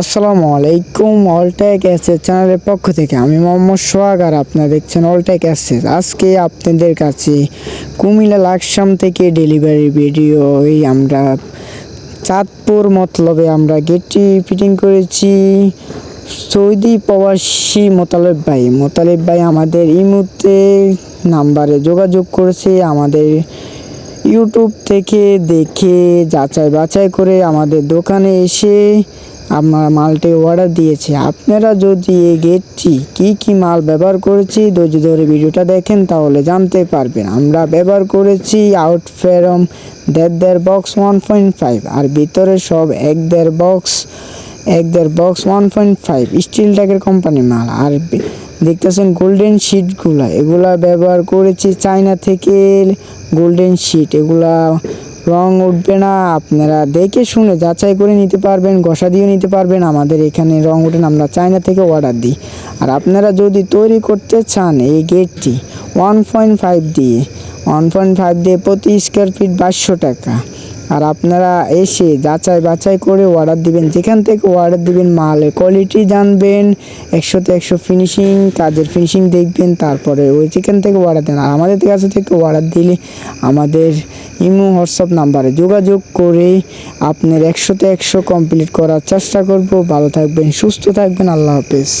আসসালামু আলাইকুম অলটেক অ্যাসেস চ্যানেলের পক্ষ থেকে আমি মোহাম্মদ সোহাগ আর আপনারা দেখছেন অলটেক অ্যাসেস আজকে আপনাদের কাছে কুমিল্লা লাকসাম থেকে ডেলিভারি ভিডিও এই আমরা চাঁদপুর মতলবে আমরা গেটটি ফিটিং করেছি। সৌদি প্রবাসী মোতালেব ভাই। মোতালেব ভাই আমাদের এই মুহূর্তে নাম্বারে যোগাযোগ করেছে, আমাদের ইউটিউব থেকে দেখে যাচাই বাছাই করে আমাদের দোকানে এসে আমার মালটি অর্ডার দিয়েছে। আপনারা যদি এই গেটটি কি কি মাল ব্যবহার করেছি, ধৈর্য ধরে ভিডিওটা দেখেন তাহলে জানতে পারবেন। আমরা ব্যবহার করেছি আউট ফেরম দেড় দেড় বক্স ওয়ান পয়েন্ট ফাইভ আর ভিতরে সব এক দেড় বক্স এক দেড় box one point five steel ট্যাগের কোম্পানি মাল। আর দেখতেছেন গোল্ডেন শিটগুলা এগুলা ব্যবহার করেছি চায়না থেকে গোল্ডেন শিট, এগুলা রং উঠবে না। আপনারা দেখে শুনে যাচাই করে নিতে পারবেন ঘষা দিয়ে নিতে পারবেন। আমাদের এখানে রং উঠে না, আমরা চায়না থেকে অর্ডার দিই। আর আপনারা যদি তৈরি করতে চান এই গেটটি ওয়ান পয়েন্ট ফাইভ দিয়ে ওয়ান পয়েন্ট ফাইভ দিয়ে প্রতি স্কোয়ার ফিট বাইশশো টাকা। আর আপনারা এসে যাচাই বাছাই করে অর্ডার দিবেন। যেখান থেকে অর্ডার দিবেন মালের কোয়ালিটি জানবেন একশোতে একশো ফিনিশিং কাজের ফিনিশিং দেখবেন তারপরে ওই যেখান থেকে অর্ডার দেন। আর আমাদের কাছে থেকে অর্ডার দিলে আমাদের ইমো, হোয়াটসঅ্যাপ নাম্বারে যোগাযোগ করে আপনার একশোতে একশো কমপ্লিট করার চেষ্টা করব। ভালো থাকবেন, সুস্থ থাকবেন, আল্লাহ হাফেজ।